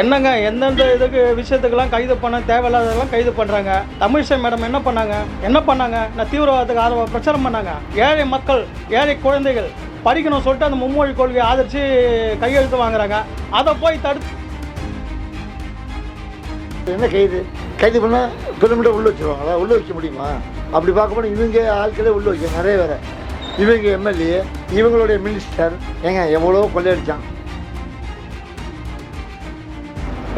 என்னங்க எந்தெந்த இதுக்கு விஷயத்துக்கெல்லாம் கைது பண்ண தேவையில்லாததெல்லாம் கைது பண்ணுறாங்க தமிழிசை மேடம் என்ன பண்ணாங்க? என்ன பண்ணாங்க? நான் தீவிரவாதத்துக்கு ஆதரவாக பிரச்சாரம் பண்ணாங்க. ஏழை மக்கள் ஏழை குழந்தைகள் படிக்கணும் சொல்லிட்டு அந்த மும்மொழி கொள்கையை ஆதரித்து கையெழுத்து வாங்குறாங்க. அதை போய் தடுத்து என்ன கைது? கைது பண்ணால் பெருமிட உள்ள வச்சிருவாங்களா? உள்ள வைக்க முடியுமா? அப்படி பார்க்கும்போது இவங்க ஆட்களே உள்ள வைக்க நிறைய வேறு இவங்க எம்எல்ஏ இவங்களுடைய மினிஸ்டர் ஏங்க எவ்வளோ கொள்ளையடிச்சான்.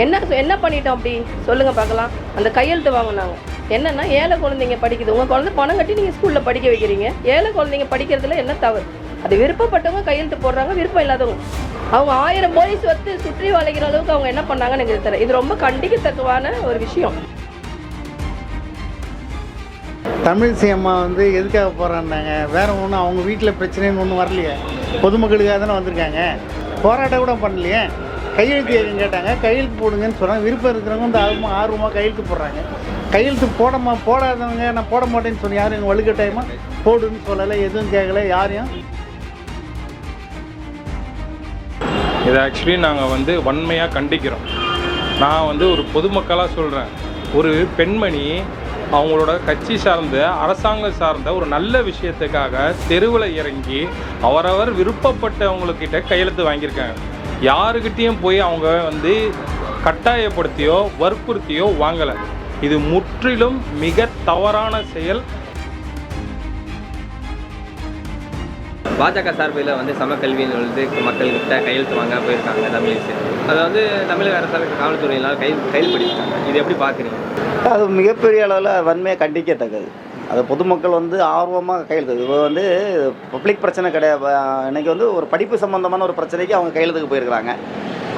என்ன என்ன பண்ணிட்டோம் அப்படி? சொல்லுங்க பார்க்கலாம். அந்த கையெழுத்து வாங்கினாங்க. என்னன்னா ஏழை குழந்தைங்க படிக்குது. உங்கள் குழந்தை பணம் கட்டி நீங்கள் ஸ்கூலில் படிக்க வைக்கிறீங்க. ஏழை குழந்தைங்க படிக்கிறதுல என்ன தவறு? அது விருப்பப்பட்டவங்க கையெழுத்து போடுறாங்க விருப்பம் இல்லாதவங்க. அவங்க ஆயிரம் போலீஸ் வந்து சுற்றி வளைக்கிற அளவுக்கு அவங்க என்ன பண்ணாங்கன்னு எனக்கு தெரியல. இது ரொம்ப கண்டிக்கத்தக்கவான ஒரு விஷயம். தமிழ் அம்மா வந்து எதுக்காக போகிறான்னாங்க வேற ஒன்றும் அவங்க வீட்டில் பிரச்சனைன்னு ஒன்றும் வரலையே. பொதுமக்களுக்காக தானே வந்திருக்காங்க. போராட்டம் கூட பண்ணலையே. கையெழுத்து எதுவும் கேட்டாங்க. கையெழுத்து போடுங்கன்னு சொன்னாங்க. விருப்பம் இருக்கிறவங்க வந்து ஆர்வமாக ஆர்வமாக கையெழுத்து போடுறாங்க. கையெழுத்து போடமா போடாதவங்க நான் போட மாட்டேன்னு சொல்லி யாரும் எங்கள் வலுக்கட்டாயமாக போடுன்னு சொல்லலை எதுவும் கேட்கல யாரையும். இதை ஆக்சுவலி நாங்கள் வந்து வன்மையாக கண்டிக்கிறோம். நான் வந்து ஒரு பொதுமக்களாக சொல்கிறேன் ஒரு பெண்மணி அவங்களோட கட்சி சார்ந்த அரசாங்கம் சார்ந்த ஒரு நல்ல விஷயத்துக்காக தெருவில் இறங்கி அவரவர் விருப்பப்பட்டவங்கக்கிட்ட கையெழுத்து வாங்கியிருக்காங்க. யாருக்கிட்டேயும் போய் அவங்க வந்து கட்டாயப்படுத்தியோ வற்புறுத்தியோ வாங்கலை. இது முற்றிலும் மிக தவறான செயல். பாஜக சார்பில் வந்து சமக்கல்வின்னு வந்து மக்கள்கிட்ட கையெழுத்து வாங்க போயிருக்காங்க தமிழிசை அதை வந்து தமிழக அரசாங்க காவல்துறையினால் கை கைது பண்ணியிருக்காங்க இது எப்படி பார்க்குறீங்க அது மிகப்பெரிய அளவில் வன்மையாக கண்டிக்கத்தக்கது. அது பொதுமக்கள் வந்து ஆர்வமாக கையெழுத்து இது வந்து பப்ளிக் பிரச்சனை கிடையாது. இன்றைக்கி வந்து ஒரு படிப்பு சம்மந்தமான ஒரு பிரச்சனைக்கு அவங்க கையெழுத்துக்கு போயிருக்கிறாங்க.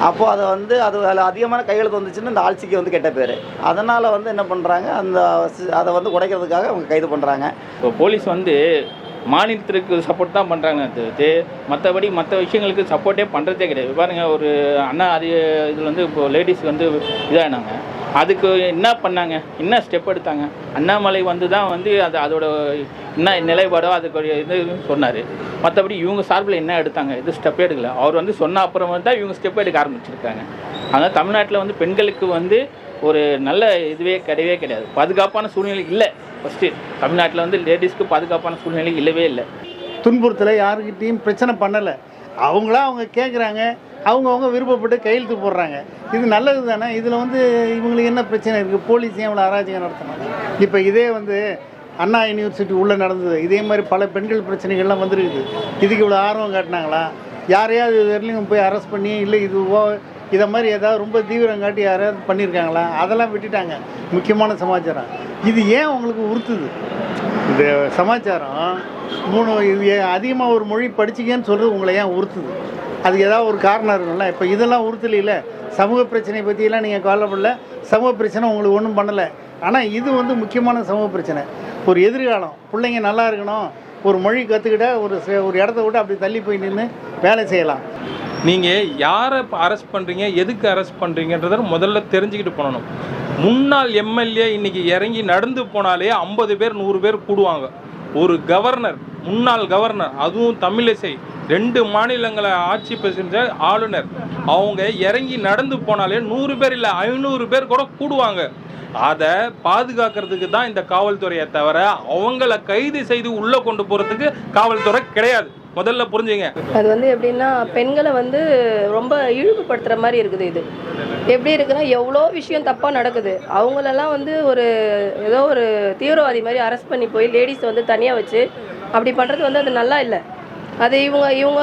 அப்போது அதை வந்து அது அதில் அதிகமான கையெழுத்து வந்துச்சுன்னா இந்த ஆட்சிக்கு வந்து கெட்ட பேர். அதனால் வந்து என்ன பண்ணுறாங்க அந்த அதை வந்து உடைக்கிறதுக்காக அவங்க கைது பண்ணுறாங்க இப்போ போலீஸ் வந்து மாநிலத்திற்கு சப்போர்ட் தான் பண்ணுறாங்க தவிர்த்து மற்றபடி மற்ற விஷயங்களுக்கு சப்போர்ட்டே பண்ணுறதே கிடையாது. பாருங்கள் ஒரு அண்ணா அது இதில் வந்து இப்போ லேடிஸ் வந்து இதாகினாங்க அதுக்கு என்ன பண்ணாங்க? என்ன ஸ்டெப் எடுத்தாங்க? அண்ணாமலை வந்து தான் வந்து அது அதோட என்ன நிலைப்பாடோ அதுக்கு இது சொன்னார். மற்றபடி இவங்க சார்பில் என்ன எடுத்தாங்க? இது ஸ்டெப் எடுக்கல. அவர் வந்து சொன்ன அப்புறம் தான் இவங்க ஸ்டெப் எடுக்க ஆரம்பிச்சிருக்காங்க. அதனால் தமிழ்நாட்டில் வந்து பெண்களுக்கு வந்து ஒரு நல்ல இதுவே கிடையவே கிடையாது. பாதுகாப்பான சூழ்நிலை இல்லை. ஃபஸ்ட்டு தமிழ்நாட்டில் வந்து லேடிஸ்க்கு பாதுகாப்பான சூழ்நிலை இல்லவே இல்லை. துன்புறுத்தலை யாருக்கிட்டேயும் பிரச்சனை பண்ணலை. அவங்களா அவங்க கேட்குறாங்க அவங்கவுங்க விருப்பப்பட்டு கையெழுத்து போடுறாங்க. இது நல்லது தானே? இதில் வந்து இவங்களுக்கு என்ன பிரச்சனை இருக்குது போலீஸ் ஏன் இவ்வளோ அராஜகம் நடத்தணும்? இப்போ இதே வந்து அண்ணா யூனிவர்சிட்டி உள்ளே நடந்தது. இதே மாதிரி பல பெண்கள் பிரச்சனைகள்லாம் வந்துருக்குது. இதுக்கு இவ்வளோ ஆர்வம் காட்டினாங்களா? யாரையாவது இது வரையிலும் போய் அரெஸ்ட் பண்ணி இல்லை இது இதை மாதிரி ஏதாவது ரொம்ப தீவிரம் காட்டி யாராவது பண்ணியிருக்காங்களா அதெல்லாம் விட்டுட்டாங்க. முக்கியமான சமாச்சாரம். இது ஏன் உங்களுக்கு உறுத்துது? இந்த சமாச்சாரம். மூணு இது அதிகமாக ஒரு மொழி படிச்சிக்கன்னு சொல்கிறது உங்களை ஏன் உறுத்துது? அதுக்கு ஏதாவது ஒரு காரணம் இருக்கும்ல. இப்போ இதெல்லாம் உறுத்தலையில் சமூக பிரச்சனை பற்றியெல்லாம் நீங்கள் கவலைப்படல சமூக பிரச்சனை உங்களுக்கு ஒன்றும் பண்ணலை. ஆனால் இது வந்து முக்கியமான சமூக பிரச்சனை. ஒரு எதிர்காலம். பிள்ளைங்க நல்லா இருக்கணும். ஒரு மொழி கற்றுக்கிட்ட ஒரு ஒரு இடத்த விட்டு அப்படி தள்ளி போய் நின்று வேலை செய்யலாம். நீங்கள் யாரை அரெஸ்ட் பண்ணுறீங்க எதுக்கு அரெஸ்ட் பண்ணுறீங்கன்றத முதல்ல தெரிஞ்சுக்கிட்டு பண்ணணும். முன்னாள் எம்எல்ஏ இன்னைக்கு இறங்கி நடந்து போனாலே ஐம்பது பேர் நூறு பேர் கூடுவாங்க. ஒரு கவர்னர் முன்னாள் கவர்னர் அதுவும் தமிழிசை. ரெண்டு மாநிலங்களை ஆட்சி பேசுகிற ஆளுநர். அவங்க இறங்கி நடந்து போனாலே நூறு பேர் இல்லை ஐநூறு பேர் கூட கூடுவாங்க. அதை பாதுகாக்கிறதுக்கு தான் இந்த காவல்துறையை தவிர அவங்கள கைது செய்து உள்ளே கொண்டு போகிறதுக்கு காவல்துறை கிடையாது. முதல்ல புரிஞ்சுங்க. அது வந்து எப்படின்னா பெண்களை வந்து ரொம்ப இழிவுபடுத்துகிற மாதிரி இருக்குது இது. எப்படி இருக்குன்னா எவ்வளோ விஷயம் தப்பாக நடக்குது. அவங்களெல்லாம் வந்து ஒரு ஏதோ ஒரு தீவிரவாதி மாதிரி அரெஸ்ட் பண்ணி போய் லேடிஸை வந்து தனியாக வச்சு அப்படி பண்ணுறது வந்து அது நல்லா இல்லை. அது இவங்க இவங்க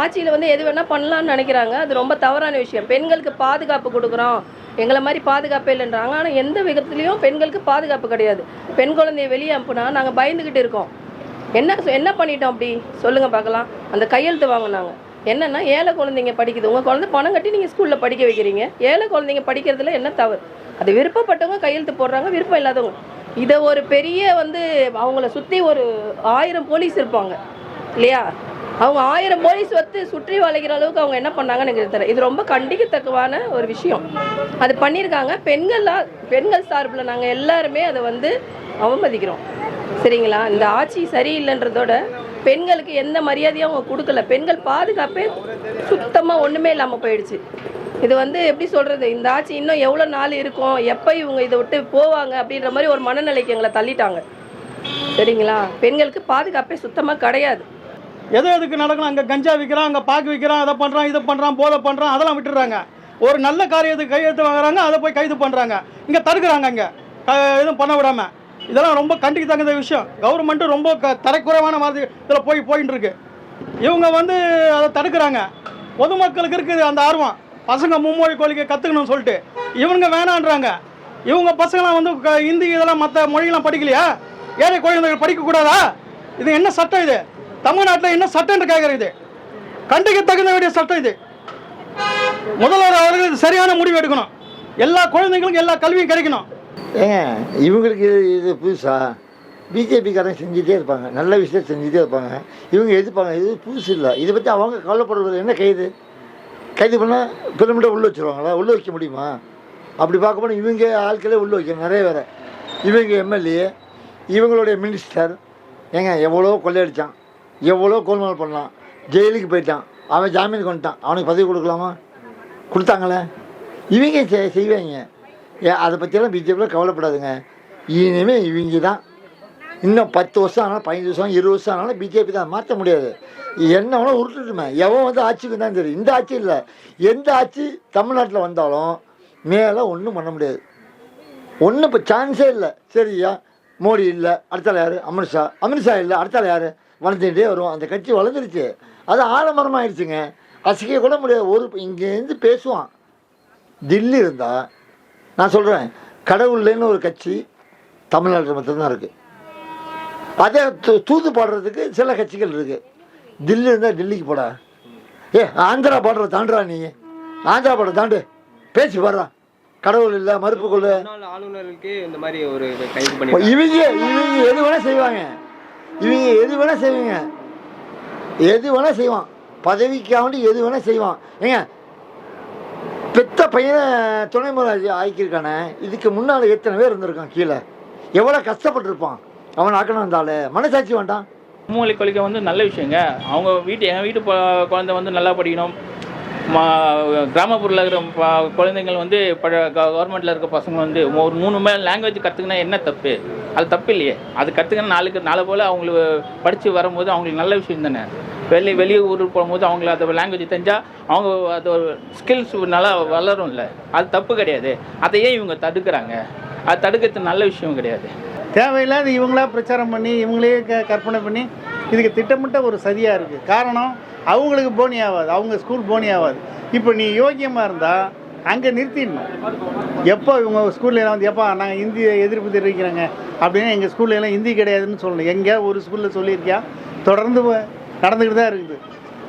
ஆட்சியில் வந்து எது வேணால் பண்ணலாம்னு நினைக்கிறாங்க. அது ரொம்ப தவறான விஷயம். பெண்களுக்கு பாதுகாப்பு கொடுக்குறோம். எங்களை மாதிரி பாதுகாப்பே இல்லைன்றாங்க. ஆனால் எந்த விதத்துலேயும் பெண்களுக்கு பாதுகாப்பு கிடையாது. பெண் குழந்தைய வெளியே அனுப்புனா நாங்கள் பயந்துக்கிட்டு இருக்கோம். என்ன என்ன பண்ணிட்டோம் அப்படி? சொல்லுங்கள் பார்க்கலாம். அந்த கையெழுத்து வாங்கினாங்க. என்னென்னா ஏழை குழந்தைங்க படிக்குது. உங்கள் குழந்தை பணம் கட்டி நீங்கள் ஸ்கூலில் படிக்க வைக்கிறீங்க. ஏழை குழந்தைங்க படிக்கிறதுல என்ன தவறு? அது விருப்பப்பட்டவங்க கையெழுத்து போடுறாங்க விருப்பம் இல்லாதவங்க. இதை ஒரு பெரிய வந்து அவங்கள சுற்றி ஒரு ஆயிரம் போலீஸ் இருப்பாங்க. இல்லையா? அவங்க ஆயிரம் போலீஸ் வந்து சுற்றி வளைகிற அளவுக்கு அவங்க என்ன பண்ணாங்கன்னு எனக்கு தெரியல இது ரொம்ப கண்டிக்கத்தக்கவான ஒரு விஷயம். அது பண்ணியிருக்காங்க. பெண்கள்லாம் பெண்கள் சார்பில் நாங்கள் எல்லாருமே அதை வந்து அவமதிக்கிறோம். சரிங்களா? இந்த ஆட்சி சரியில்லைன்றதோட பெண்களுக்கு எந்த மரியாதையும் அவங்க கொடுக்கல. பெண்கள் பாதுகாப்பே சுத்தமாக ஒன்றுமே இல்லாமல் போயிடுச்சு. இது வந்து எப்படி சொல்கிறது இந்த ஆட்சி இன்னும் எவ்வளோ நாள் இருக்கும்? எப்போ இவங்க இதை விட்டு போவாங்க? அப்படின்ற மாதிரி ஒரு மனநிலைக்கு எங்களை தள்ளிட்டாங்க. சரிங்களா? பெண்களுக்கு பாதுகாப்பே சுத்தமாக கிடையாது. எது எதுக்கு நடக்கணும்? அங்கே கஞ்சா விற்கிறான் அங்கே பாக்கு விற்கிறான் அதை பண்ணுறான் இதை பண்ணுறான் போதை பண்ணுறான் அதெல்லாம் விட்டுடுறாங்க. ஒரு நல்ல காரியத்துக்கு கையெழுத்து வாங்குறாங்க அதை போய் கைது பண்ணுறாங்க இங்கே தடுக்கிறாங்க இங்கே எதுவும் பண்ண விடாமல் இதெல்லாம் ரொம்ப கண்டிக்கு தகுந்த விஷயம். கவர்மெண்ட்டு ரொம்ப க தரக்குறைவான மாதிரி இதில் போய் போயின்னு இருக்கு. இவங்க வந்து அதை தடுக்கிறாங்க. பொதுமக்களுக்கு இருக்குது அந்த ஆர்வம். பசங்க மும்மொழி கொள்கை கற்றுக்கணும்னு சொல்லிட்டு. இவங்க வேணான்றாங்க. இவங்க பசங்களாம் வந்து க- ஹிந்தி இதெல்லாம் மற்ற மொழிகளாம் படிக்கலையா? ஏழை குழந்தைகள் படிக்கக்கூடாதா? இது என்ன சட்டம் இது? தமிழ்நாட்டில் என்ன சட்டம் என்று கேட்கறது கண்டிக்க தகுந்த வேண்டிய சட்டம் இது. முதல்வர் அவர்கள் இது சரியான முடிவு எடுக்கணும். எல்லா குழந்தைங்களுக்கும் எல்லா கல்வியும் கிடைக்கணும். ஏங்க இவங்களுக்கு இது இது புதுசா? பிஜேபிக்காரங்க செஞ்சுட்டே இருப்பாங்க. நல்ல விஷயம் செஞ்சுட்டே இருப்பாங்க. இவங்க எதிர்ப்பாங்க. இது புதுசு இல்லை. இதை பற்றி அவங்க கவலைப்படுறது என்ன கைது? கைது பண்ணால் பெருமிட்ட உள்ள வச்சுருவாங்களா? உள்ள வைக்க முடியுமா? அப்படி பார்க்க போனால் இவங்க ஆட்களே உள்ள வைக்க நிறைய பேரை. இவங்க எம்எல்ஏ இவங்களுடைய மினிஸ்டர் ஏங்க எவ்வளோ கொள்ளையடிச்சான். எவ்வளோ கோல்மால் பண்ணான் ஜெயிலுக்கு போயிட்டான். அவன் ஜாமீனுக்கு வந்துட்டான். அவனுக்கு பதவி கொடுக்கலாமா? கொடுத்தாங்களே. இவங்க செய்- செய்வாங்க. ஏன் அதை பற்றியெல்லாம் பிஜேபியில் கவலைப்படாதுங்க. இனிமேல் இவங்க தான். இன்னும் பத்து வருஷம் ஆனாலும் பதினஞ்சு வருஷம் இருபது வருஷம் ஆனாலும் பிஜேபி தான். மாற்ற முடியாது. என்ன வேணால் உருட்டுட்டுமே. எவன் வந்து ஆட்சிக்கு தான் தெரியும் இந்த ஆட்சி இல்லை. எந்த ஆட்சி தமிழ்நாட்டில் வந்தாலும் மேலே ஒன்றும் பண்ண முடியாது. ஒன்றும் இப்போ சான்ஸே இல்லை. சரியா? மோடி இல்லை. அடுத்தால யார்? அமித்ஷா. அமித்ஷா இல்லை. அடுத்தால யார்? வளர்ந்துக்கிட்டே வரும் அந்த கட்சி வளர்ந்துருச்சு. அது ஆலமரமாக ஆயிடுச்சுங்க அசைக்க கூட முடியாது. ஒரு இங்கேருந்து பேசுவான். தில்லி இருந்தால் நான் சொல்கிறேன் கடவுள்லேன்னு ஒரு கட்சி தமிழ்நாட்டில் மட்டும்தான் இருக்குது அதே தூ- தூது பாடுறதுக்கு சில கட்சிகள் இருக்குது தில்லி இருந்தால் டெல்லிக்கு போடா. ஏ ஆந்திரா பாடுற தாண்டுறா நீ. ஆந்திரா பாடுற தாண்டு. பேச்சு பாடுறா. கடவுள் இல்லை மறுப்பு கொள்ளு. ஆளுநர்களுக்கு இந்த மாதிரி ஒரு இவங்க இவங்க எது வேணால் செய்வாங்க. இவங்க எது வேணால் செய்வீங்க. எது வேணால் செய்வான். பதவிக்காண்டி எது வேணால் செய்வான். ஏங்க பெத்த பையனை துணை முதலாளி ஆக்கியிருக்கானே? இதுக்கு முன்னால் எத்தனை பேர் இருந்திருக்கான் கீழே? எவ்வளோ கஷ்டப்பட்டிருப்பான்? அவன் ஆக்கணும் இருந்தாலே மனசாட்சி வேண்டாம். மூலை கொள்கை வந்து நல்ல விஷயங்க. அவங்க வீட்டு எங்கள் வீட்டு குழந்தை வந்து நல்லா படிக்கணும். மா கிராமப்புறத்தில் இருக்கிற ப- குழந்தைங்கள் வந்து ப கவர்மெண்ட்டில் இருக்க பசங்க வந்து ஒரு மூணு மேல் லாங்குவேஜ் கற்றுக்கினா என்ன தப்பு? அது தப்பு இல்லையே. அது கற்றுக்கணும் நாளுக்கு நாளை போல் அவங்களுக்கு படித்து வரும்போது அவங்களுக்கு நல்ல விஷயம் தானே. வெளி வெளியே ஊருக்கு போகும்போது அவங்கள அந்த லாங்குவேஜ் தெரிஞ்சால் அவங்க அது ஒரு ஸ்கில்ஸ் நல்லா வளரும் இல்லை அது தப்பு கிடையாது. அதையே இவங்க தடுக்கிறாங்க. அது தடுக்கிறது நல்ல விஷயம் கிடையாது. தேவையில்லாத இவங்களா பிரச்சாரம் பண்ணி இவங்களே க கற்பனை பண்ணி இதுக்கு திட்டமிட்ட ஒரு சதியாக இருக்குது காரணம் அவங்களுக்கு போனி ஆகாது அவங்க ஸ்கூல் போனி ஆகாது இப்போ நீ யோக்கியமாக இருந்தால் அங்கே நிறுத்திடணும். எப்போ இவங்க ஸ்கூல்ல வந்து எப்போ நாங்கள் ஹிந்தியை எதிர்ப்பு தெரிவிக்கிறாங்க அப்படின்னா எங்கள் ஸ்கூல்ல ஹிந்தி கிடையாதுன்னு சொல்லணும் எங்கே ஒரு ஸ்கூலில் சொல்லியிருக்கியா? தொடர்ந்து நடந்துக்கிட்டு தான் இருக்குது.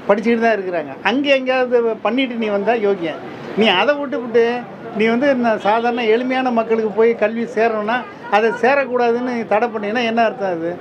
படிச்சுக்கிட்டு தான் இருக்கிறாங்க. அங்கே எங்கேயாவது பண்ணிட்டு நீ வந்தால் யோகியம் நீ அதை விட்டு விட்டு நீ வந்து சாதாரண எளிமையான மக்களுக்கு போய் கல்வி சேரணும்னா அதை சேரக்கூடாதுன்னு தடை பண்ணீங்கன்னா என்ன அர்த்தம் அது?